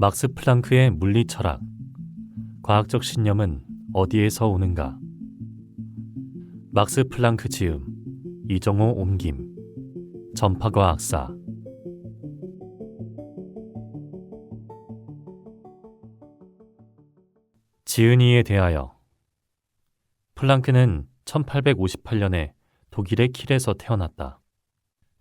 막스 플랑크의 물리 철학. 과학적 신념은 어디에서 오는가? 막스 플랑크 지음. 이정호 옮김. 전파과학사. 지은이에 대하여 플랑크는 1858년에 독일의 킬에서 태어났다.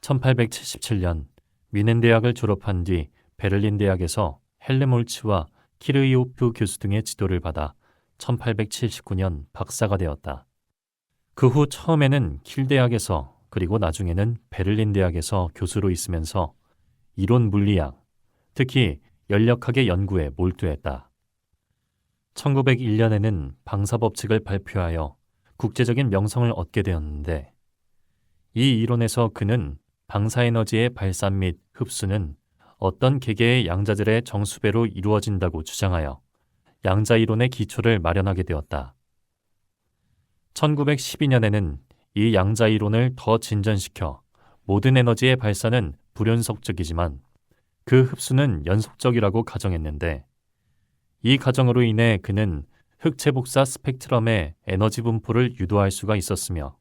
1877년 뮌헨 대학을 졸업한 뒤 베를린 대학에서 헬레몰츠와 키르이오프 교수 등의 지도를 받아 1879년 박사가 되었다. 그 후 처음에는 킬 대학에서 그리고 나중에는 베를린 대학에서 교수로 있으면서 이론 물리학, 특히 연력학의 연구에 몰두했다. 1901년에는 방사 법칙을 발표하여 국제적인 명성을 얻게 되었는데 이 이론에서 그는 방사에너지의 발산 및 흡수는 어떤 개개의 양자들의 정수배로 이루어진다고 주장하여 양자 이론의 기초를 마련하게 되었다. 1912년에는 이 양자 이론을 더 진전시켜 모든 에너지의 발산은 불연속적이지만 그 흡수는 연속적이라고 가정했는데 이 가정으로 인해 그는 흑체 복사 스펙트럼의 에너지 분포를 유도할 수가 있었으며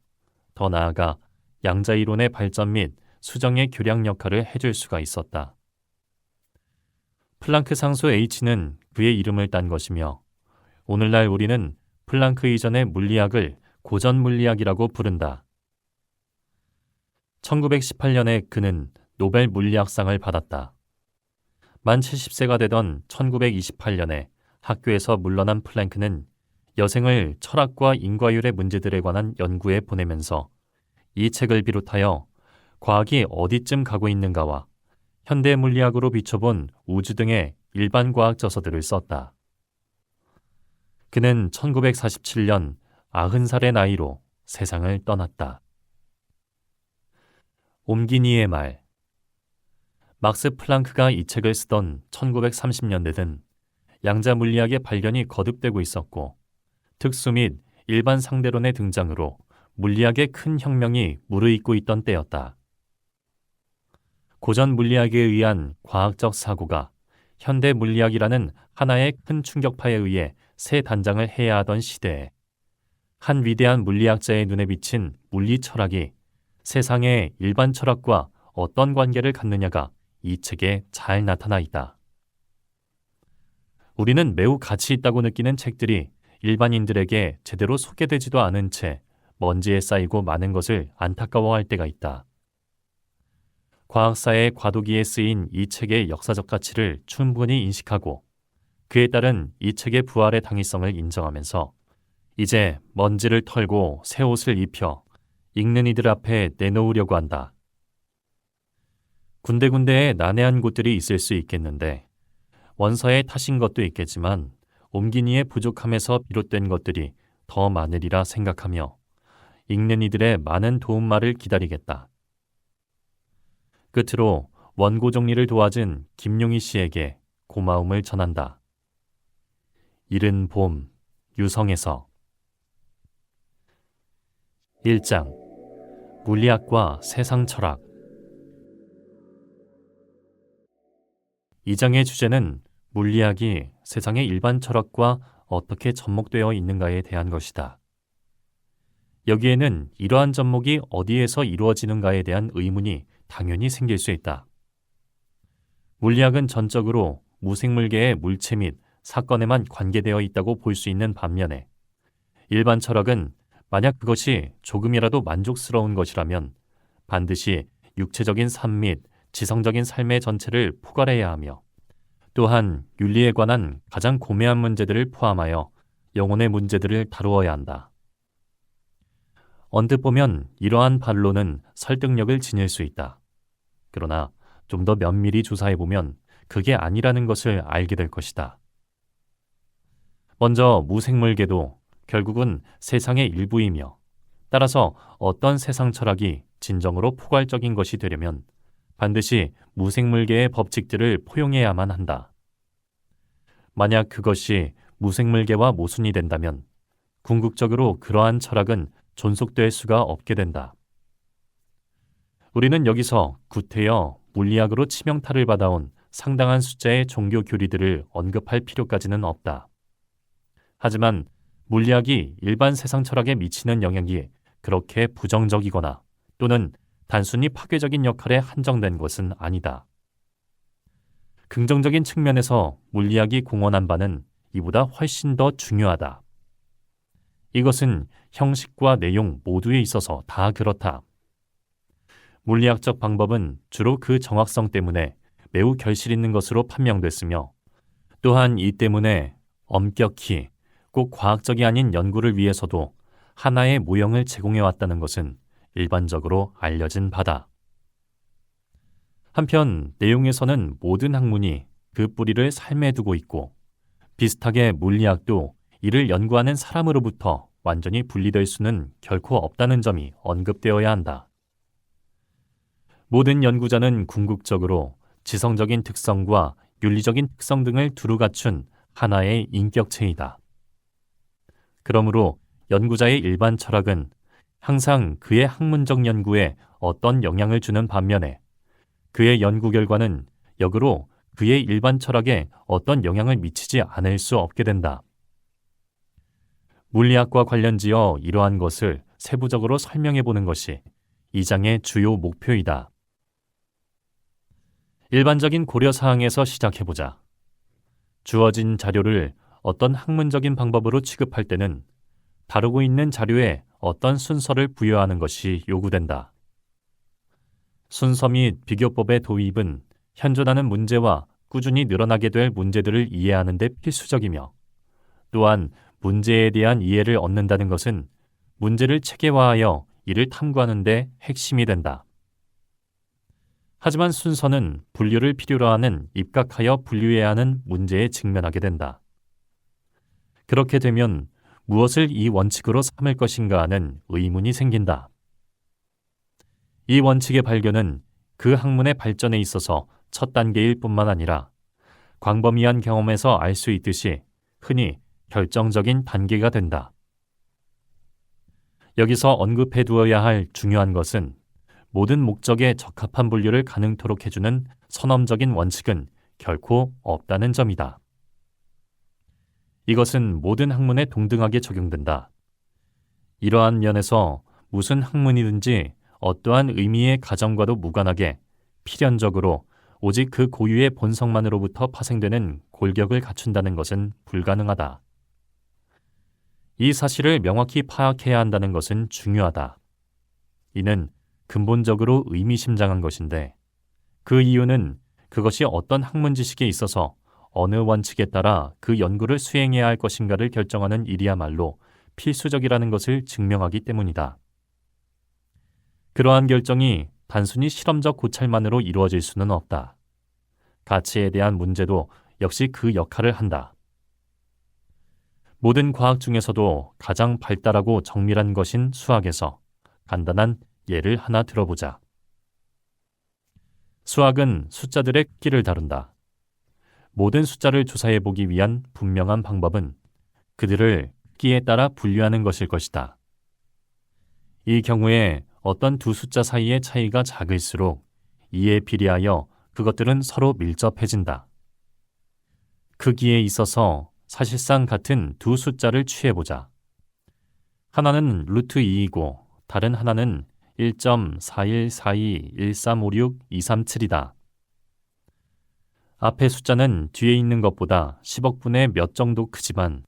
더 나아가 양자 이론의 발전 및 수정의 교량 역할을 해줄 수가 있었다. 플랑크 상수 H는 그의 이름을 딴 것이며 오늘날 우리는 플랑크 이전의 물리학을 고전 물리학이라고 부른다. 1918년에 그는 노벨 물리학상을 받았다. 만 70세가 되던 1928년에 학교에서 물러난 플랭크는 여생을 철학과 인과율의 문제들에 관한 연구에 보내면서 이 책을 비롯하여 과학이 어디쯤 가고 있는가와 현대 물리학으로 비춰본 우주 등의 일반 과학 저서들을 썼다. 그는 1947년 90살의 나이로 세상을 떠났다. 옴기니의 말 막스 플랑크가 이 책을 쓰던 1930년대든 양자 물리학의 발견이 거듭되고 있었고 특수 및 일반 상대론의 등장으로 물리학의 큰 혁명이 무르익고 있던 때였다. 고전 물리학에 의한 과학적 사고가 현대 물리학이라는 하나의 큰 충격파에 의해 새 단장을 해야 하던 시대에 한 위대한 물리학자의 눈에 비친 물리 철학이 세상의 일반 철학과 어떤 관계를 갖느냐가 이 책에 잘 나타나 있다. 우리는 매우 가치 있다고 느끼는 책들이 일반인들에게 제대로 소개되지도 않은 채 먼지에 쌓이고 많은 것을 안타까워할 때가 있다. 과학사의 과도기에 쓰인 이 책의 역사적 가치를 충분히 인식하고 그에 따른 이 책의 부활의 당위성을 인정하면서 이제 먼지를 털고 새 옷을 입혀 읽는 이들 앞에 내놓으려고 한다. 군데군데에 난해한 곳들이 있을 수 있겠는데 원서에 타신 것도 있겠지만 옮기니의 부족함에서 비롯된 것들이 더 많으리라 생각하며 읽는 이들의 많은 도움말을 기다리겠다. 끝으로 원고 정리를 도와준 김용희 씨에게 고마움을 전한다. 이른 봄 유성에서 1장 물리학과 세상 철학 2장의 주제는 물리학이 세상의 일반 철학과 어떻게 접목되어 있는가에 대한 것이다. 여기에는 이러한 접목이 어디에서 이루어지는가에 대한 의문이 당연히 생길 수 있다. 물리학은 전적으로 무생물계의 물체 및 사건에만 관계되어 있다고 볼 수 있는 반면에 일반 철학은 만약 그것이 조금이라도 만족스러운 것이라면 반드시 육체적인 삶 및 지성적인 삶의 전체를 포괄해야 하며 또한 윤리에 관한 가장 고매한 문제들을 포함하여 영혼의 문제들을 다루어야 한다. 언뜻 보면 이러한 반론은 설득력을 지닐 수 있다. 그러나 좀 더 면밀히 조사해 보면 그게 아니라는 것을 알게 될 것이다. 먼저 무생물계도 결국은 세상의 일부이며 따라서 어떤 세상 철학이 진정으로 포괄적인 것이 되려면 반드시 무생물계의 법칙들을 포용해야만 한다. 만약 그것이 무생물계와 모순이 된다면 궁극적으로 그러한 철학은 존속될 수가 없게 된다. 우리는 여기서 구태여 물리학으로 치명타를 받아온 상당한 숫자의 종교 교리들을 언급할 필요까지는 없다. 하지만 물리학이 일반 세상 철학에 미치는 영향이 그렇게 부정적이거나 또는 단순히 파괴적인 역할에 한정된 것은 아니다. 긍정적인 측면에서 물리학이 공헌한 바는 이보다 훨씬 더 중요하다. 이것은 형식과 내용 모두에 있어서 다 그렇다. 물리학적 방법은 주로 그 정확성 때문에 매우 결실 있는 것으로 판명됐으며 또한 이 때문에 엄격히 꼭 과학적이 아닌 연구를 위해서도 하나의 모형을 제공해 왔다는 것은 일반적으로 알려진 바다. 한편 내용에서는 모든 학문이 그 뿌리를 삶에 두고 있고 비슷하게 물리학도 이를 연구하는 사람으로부터 완전히 분리될 수는 결코 없다는 점이 언급되어야 한다. 모든 연구자는 궁극적으로 지성적인 특성과 윤리적인 특성 등을 두루 갖춘 하나의 인격체이다. 그러므로 연구자의 일반 철학은 항상 그의 학문적 연구에 어떤 영향을 주는 반면에 그의 연구 결과는 역으로 그의 일반 철학에 어떤 영향을 미치지 않을 수 없게 된다. 물리학과 관련지어 이러한 것을 세부적으로 설명해 보는 것이 이 장의 주요 목표이다. 일반적인 고려 사항에서 시작해 보자. 주어진 자료를 어떤 학문적인 방법으로 취급할 때는 다루고 있는 자료에 어떤 순서를 부여하는 것이 요구된다. 순서 및 비교법의 도입은 현존하는 문제와 꾸준히 늘어나게 될 문제들을 이해하는 데 필수적이며 또한 문제에 대한 이해를 얻는다는 것은 문제를 체계화하여 이를 탐구하는 데 핵심이 된다. 하지만 순서는 분류를 필요로 하는 입각하여 분류해야 하는 문제에 직면하게 된다. 그렇게 되면 무엇을 이 원칙으로 삼을 것인가 하는 의문이 생긴다. 이 원칙의 발견은 그 학문의 발전에 있어서 첫 단계일 뿐만 아니라 광범위한 경험에서 알 수 있듯이 흔히 결정적인 단계가 된다. 여기서 언급해 두어야 할 중요한 것은 모든 목적에 적합한 분류를 가능토록 해주는 선험적인 원칙은 결코 없다는 점이다. 이것은 모든 학문에 동등하게 적용된다. 이러한 면에서 무슨 학문이든지 어떠한 의미의 가정과도 무관하게 필연적으로 오직 그 고유의 본성만으로부터 파생되는 골격을 갖춘다는 것은 불가능하다. 이 사실을 명확히 파악해야 한다는 것은 중요하다. 이는 근본적으로 의미심장한 것인데 그 이유는 그것이 어떤 학문 지식에 있어서 어느 원칙에 따라 그 연구를 수행해야 할 것인가를 결정하는 일이야말로 필수적이라는 것을 증명하기 때문이다. 그러한 결정이 단순히 실험적 고찰만으로 이루어질 수는 없다. 가치에 대한 문제도 역시 그 역할을 한다. 모든 과학 중에서도 가장 발달하고 정밀한 것인 수학에서 간단한 예를 하나 들어보자. 수학은 숫자들의 크기를 다룬다. 모든 숫자를 조사해 보기 위한 분명한 방법은 그들을 크기에 따라 분류하는 것일 것이다. 이 경우에 어떤 두 숫자 사이의 차이가 작을수록 이에 비례하여 그것들은 서로 밀접해진다. 크기에 있어서 사실상 같은 두 숫자를 취해보자. 하나는 루트 2이고 다른 하나는 1.41421356-237이다. 앞의 숫자는 뒤에 있는 것보다 10억분의 몇 정도 크지만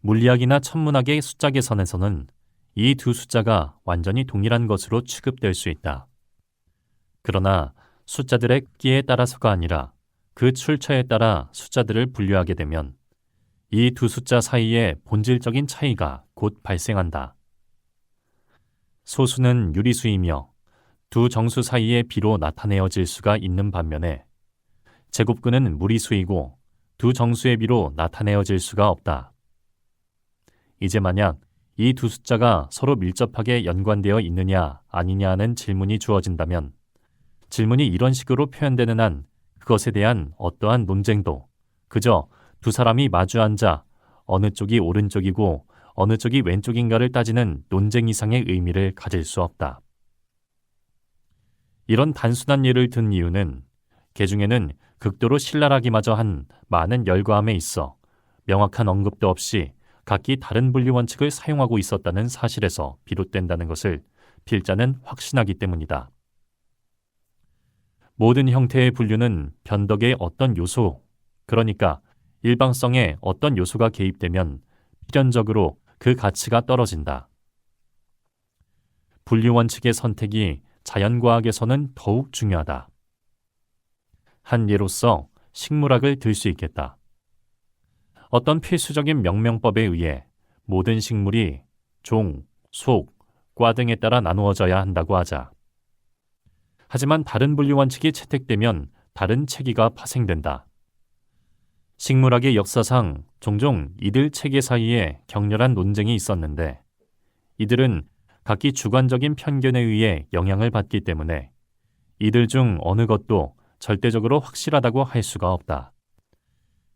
물리학이나 천문학의 숫자 계산에서는 이 두 숫자가 완전히 동일한 것으로 취급될 수 있다. 그러나 숫자들의 크기에 따라서가 아니라 그 출처에 따라 숫자들을 분류하게 되면 이 두 숫자 사이에 본질적인 차이가 곧 발생한다. 소수는 유리수이며 두 정수 사이의 비로 나타내어질 수가 있는 반면에 제곱근은 무리수이고 두 정수의 비로 나타내어질 수가 없다. 이제 만약 이 두 숫자가 서로 밀접하게 연관되어 있느냐 아니냐는 질문이 주어진다면 질문이 이런 식으로 표현되는 한 그것에 대한 어떠한 논쟁도 그저 두 사람이 마주 앉아 어느 쪽이 오른쪽이고 어느 쪽이 왼쪽인가를 따지는 논쟁 이상의 의미를 가질 수 없다. 이런 단순한 예를 든 이유는 개 중에는 극도로 신랄하기마저 한 많은 열거함에 있어 명확한 언급도 없이 각기 다른 분류 원칙을 사용하고 있었다는 사실에서 비롯된다는 것을 필자는 확신하기 때문이다. 모든 형태의 분류는 변덕의 어떤 요소, 그러니까 일방성의 어떤 요소가 개입되면 필연적으로 그 가치가 떨어진다. 분류 원칙의 선택이 자연과학에서는 더욱 중요하다. 한 예로서 식물학을 들 수 있겠다. 어떤 필수적인 명명법에 의해 모든 식물이 종, 속, 과 등에 따라 나누어져야 한다고 하자. 하지만 다른 분류 원칙이 채택되면 다른 체계가 파생된다. 식물학의 역사상 종종 이들 체계 사이에 격렬한 논쟁이 있었는데 이들은 각기 주관적인 편견에 의해 영향을 받기 때문에 이들 중 어느 것도 절대적으로 확실하다고 할 수가 없다.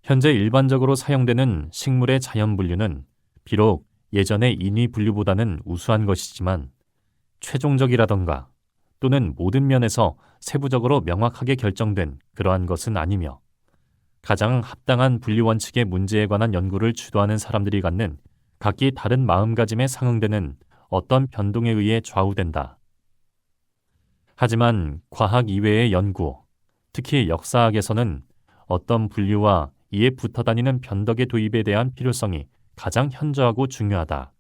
현재 일반적으로 사용되는 식물의 자연 분류는 비록 예전의 인위 분류보다는 우수한 것이지만 최종적이라던가 또는 모든 면에서 세부적으로 명확하게 결정된 그러한 것은 아니며 가장 합당한 분류 원칙의 문제에 관한 연구를 주도하는 사람들이 갖는 각기 다른 마음가짐에 상응되는 어떤 변동에 의해 좌우된다. 하지만 과학 이외의 연구, 특히 역사학에서는 어떤 분류와 이에 붙어 다니는 변덕의 도입에 대한 필요성이 가장 현저하고 중요하다.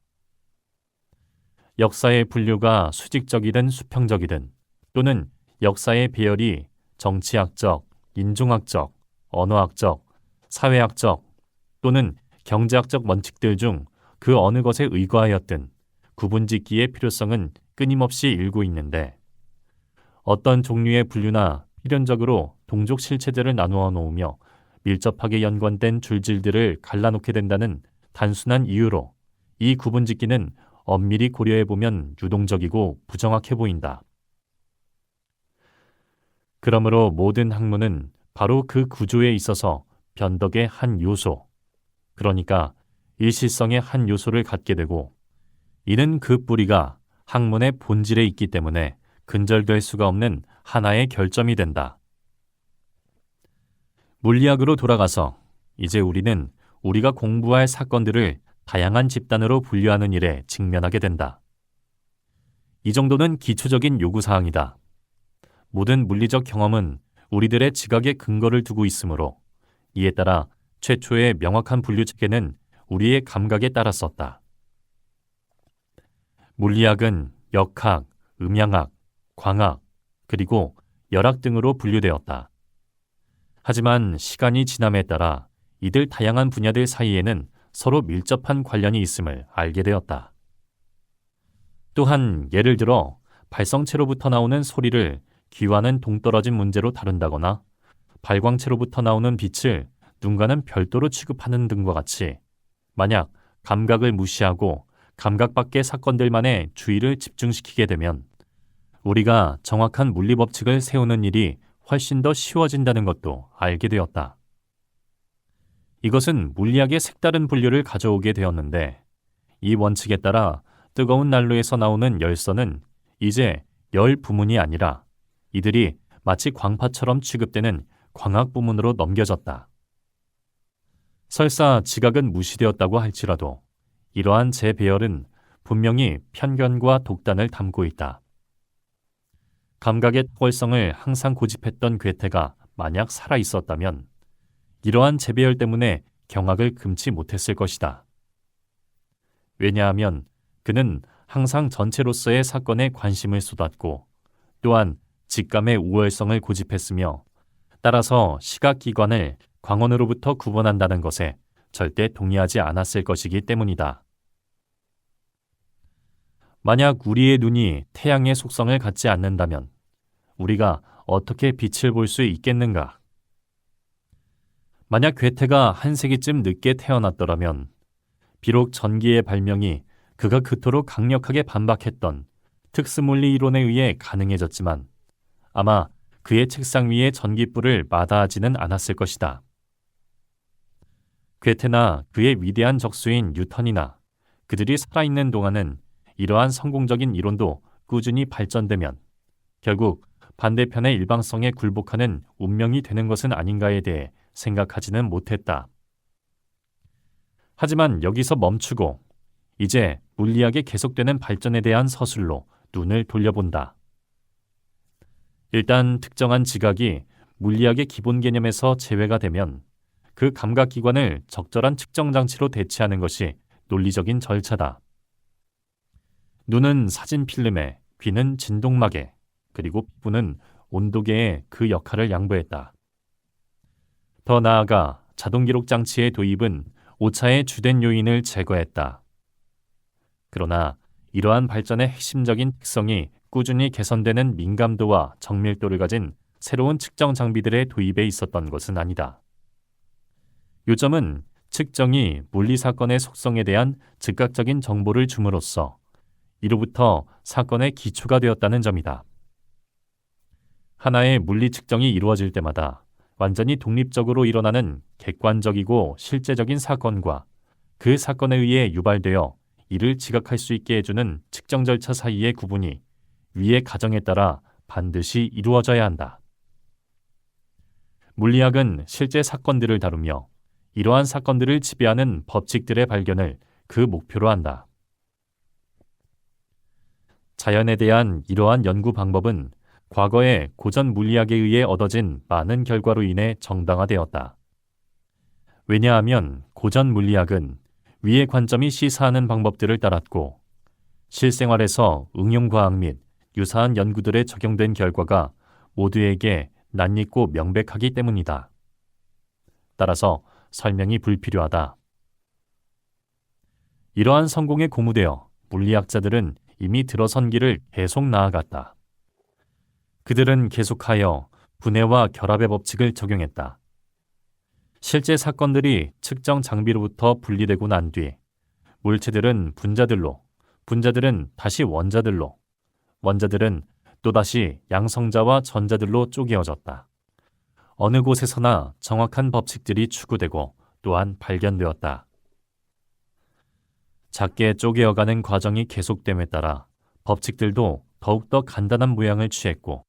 역사의 분류가 수직적이든 수평적이든 또는 역사의 배열이 정치학적, 인종학적, 언어학적, 사회학적 또는 경제학적 원칙들 중 그 어느 것에 의거하였든 구분짓기의 필요성은 끊임없이 일고 있는데 어떤 종류의 분류나 필연적으로 동족 실체들을 나누어 놓으며 밀접하게 연관된 줄질들을 갈라놓게 된다는 단순한 이유로 이 구분짓기는 엄밀히 고려해 보면 유동적이고 부정확해 보인다. 그러므로 모든 학문은 바로 그 구조에 있어서 변덕의 한 요소, 그러니까 일시성의 한 요소를 갖게 되고, 이는 그 뿌리가 학문의 본질에 있기 때문에 근절될 수가 없는 하나의 결점이 된다. 물리학으로 돌아가서 이제 우리는 우리가 공부할 사건들을 다양한 집단으로 분류하는 일에 직면하게 된다. 이 정도는 기초적인 요구사항이다. 모든 물리적 경험은 우리들의 지각에 근거를 두고 있으므로 이에 따라 최초의 명확한 분류 체계는 우리의 감각에 따랐었다. 물리학은 역학, 음양학, 광학, 그리고 열학 등으로 분류되었다. 하지만 시간이 지남에 따라 이들 다양한 분야들 사이에는 서로 밀접한 관련이 있음을 알게 되었다. 또한 예를 들어 발성체로부터 나오는 소리를 귀와는 동떨어진 문제로 다룬다거나 발광체로부터 나오는 빛을 눈과는 별도로 취급하는 등과 같이 만약 감각을 무시하고 감각 밖의 사건들만의 주의를 집중시키게 되면 우리가 정확한 물리 법칙을 세우는 일이 훨씬 더 쉬워진다는 것도 알게 되었다. 이것은 물리학의 색다른 분류를 가져오게 되었는데 이 원칙에 따라 뜨거운 난로에서 나오는 열선은 이제 열 부문이 아니라 이들이 마치 광파처럼 취급되는 광학 부문으로 넘겨졌다. 설사 지각은 무시되었다고 할지라도 이러한 재배열은 분명히 편견과 독단을 담고 있다. 감각의 탁월성을 항상 고집했던 괴테가 만약 살아 있었다면 이러한 재배열 때문에 경악을 금치 못했을 것이다. 왜냐하면 그는 항상 전체로서의 사건에 관심을 쏟았고 또한 직감의 우월성을 고집했으며 따라서 시각기관을 광원으로부터 구분한다는 것에 절대 동의하지 않았을 것이기 때문이다. 만약 우리의 눈이 태양의 속성을 갖지 않는다면 우리가 어떻게 빛을 볼 수 있겠는가? 만약 괴테가 한 세기쯤 늦게 태어났더라면 비록 전기의 발명이 그가 그토록 강력하게 반박했던 특수물리 이론에 의해 가능해졌지만 아마 그의 책상 위에 전기불을 마다하지는 않았을 것이다. 괴테나 그의 위대한 적수인 뉴턴이나 그들이 살아있는 동안은 이러한 성공적인 이론도 꾸준히 발전되면 결국 반대편의 일방성에 굴복하는 운명이 되는 것은 아닌가에 대해 생각하지는 못했다. 하지만 여기서 멈추고 이제 물리학의 계속되는 발전에 대한 서술로 눈을 돌려본다. 일단 특정한 지각이 물리학의 기본 개념에서 제외가 되면 그 감각기관을 적절한 측정 장치로 대체하는 것이 논리적인 절차다. 눈은 사진 필름에, 귀는 진동막에, 그리고 피부는 온도계에 그 역할을 양보했다. 더 나아가 자동 기록 장치의 도입은 오차의 주된 요인을 제거했다. 그러나 이러한 발전의 핵심적인 특성이 꾸준히 개선되는 민감도와 정밀도를 가진 새로운 측정 장비들의 도입에 있었던 것은 아니다. 요점은 측정이 물리 사건의 속성에 대한 즉각적인 정보를 줌으로써 이로부터 사건의 기초가 되었다는 점이다. 하나의 물리 측정이 이루어질 때마다 완전히 독립적으로 일어나는 객관적이고 실제적인 사건과 그 사건에 의해 유발되어 이를 지각할 수 있게 해주는 측정 절차 사이의 구분이 위의 가정에 따라 반드시 이루어져야 한다. 물리학은 실제 사건들을 다루며 이러한 사건들을 지배하는 법칙들의 발견을 그 목표로 한다. 자연에 대한 이러한 연구 방법은 과거의 고전 물리학에 의해 얻어진 많은 결과로 인해 정당화되었다. 왜냐하면 고전 물리학은 위의 관점이 시사하는 방법들을 따랐고 실생활에서 응용과학 및 유사한 연구들에 적용된 결과가 모두에게 낯익고 명백하기 때문이다. 따라서 설명이 불필요하다. 이러한 성공에 고무되어 물리학자들은 이미 들어선 길을 계속 나아갔다. 그들은 계속하여 분해와 결합의 법칙을 적용했다. 실제 사건들이 측정 장비로부터 분리되고 난 뒤 물체들은 분자들로, 분자들은 다시 원자들로, 원자들은 또다시 양성자와 전자들로 쪼개어졌다. 어느 곳에서나 정확한 법칙들이 추구되고 또한 발견되었다. 작게 쪼개어가는 과정이 계속됨에 따라 법칙들도 더욱더 간단한 모양을 취했고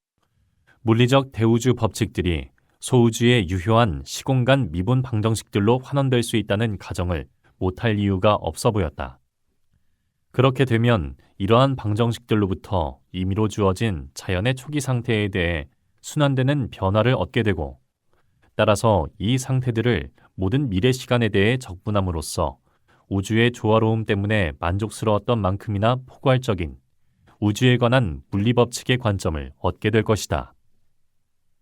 물리적 대우주 법칙들이 소우주의 유효한 시공간 미분 방정식들로 환원될 수 있다는 가정을 못할 이유가 없어 보였다. 그렇게 되면 이러한 방정식들로부터 임의로 주어진 자연의 초기 상태에 대해 순환되는 변화를 얻게 되고 따라서 이 상태들을 모든 미래 시간에 대해 적분함으로써 우주의 조화로움 때문에 만족스러웠던 만큼이나 포괄적인 우주에 관한 물리법칙의 관점을 얻게 될 것이다.